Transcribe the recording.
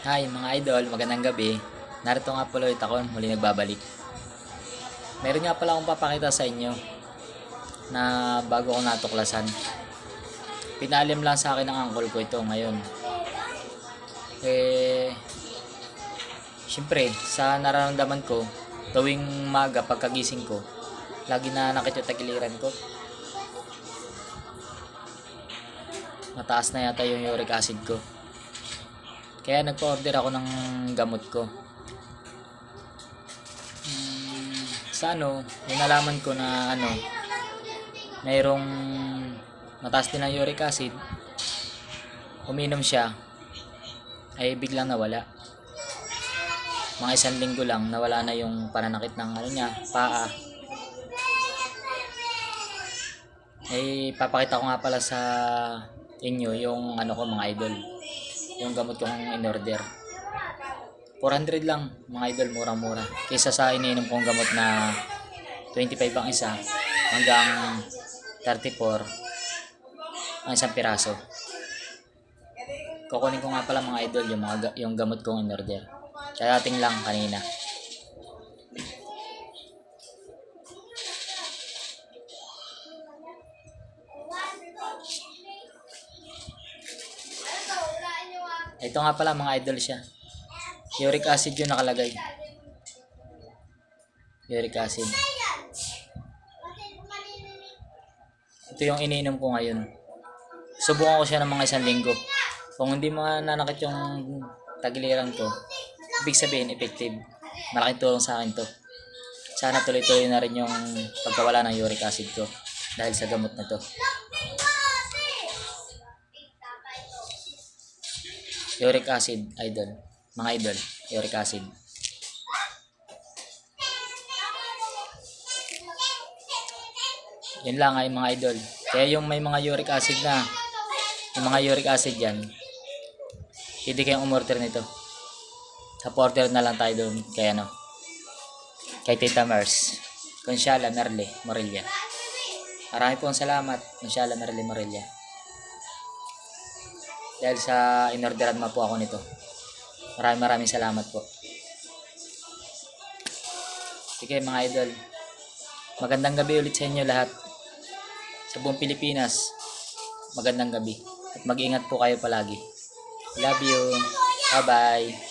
Hi mga idol, magandang gabi. Narito nga pala ulit ako, muli nagbabalik. Meron nga pala akong papakita sa inyo na bago ko natuklasan. Pinalim lang sa akin ng uncle ko ito ngayon. Eh, syempre, sa nararamdaman ko, tuwing maga pagkagising ko, lagi na nakit yung tagiliran ko. Mataas na yata yung uric acid ko. Kaya nagpa-order ako ng gamot ko. Sa ano, nalaman ko na ano, mayroong mataas din ang uric acid. Uminom siya, ay biglang nawala. Mga isang linggo lang, nawala na yung pananakit ng ano niya, paa. Eh, papakita ko nga pala sa inyo yung ano ko mga idol yung gamot kong in-order. 400 lang, mga idol, murang-mura. Kaysa sa iniinom kong gamot na 25 ang isa hanggang 34 ang isang piraso. Kukunin ko nga pala mga idol yung, mga, ga- yung gamot kong in-order. Kaya ating lang kanina. Ito nga pala mga idol siya. Uric acid yung nakalagay. Uric acid. Ito yung iniinom ko ngayon. Subukan ko siya ng mga isang linggo. Kung hindi mga nanakit yung tagiliran ko, ibig sabihin effective. Malaking tulong sa akin to. Sana tuloy-tuloy na rin yung pagkawala ng uric acid ko dahil sa gamot na to. Uric acid, idol. Mga idol, uric acid. Yun lang ay mga idol. Kaya yung may mga uric acid na, yung mga uric acid yan, hindi kayong umorder nito. Sa-order na lang tayo doon kay ano, kay Tita Mers. Consiala Merle Morilla. Marami pong salamat, Consiala Merle Morilla. Dahil sa inorderan mo po ako nito. Maraming maraming salamat po. Sige mga idol. Magandang gabi ulit sa inyo lahat. Sa buong Pilipinas. Magandang gabi. At mag-ingat po kayo palagi. Love you. Bye-bye.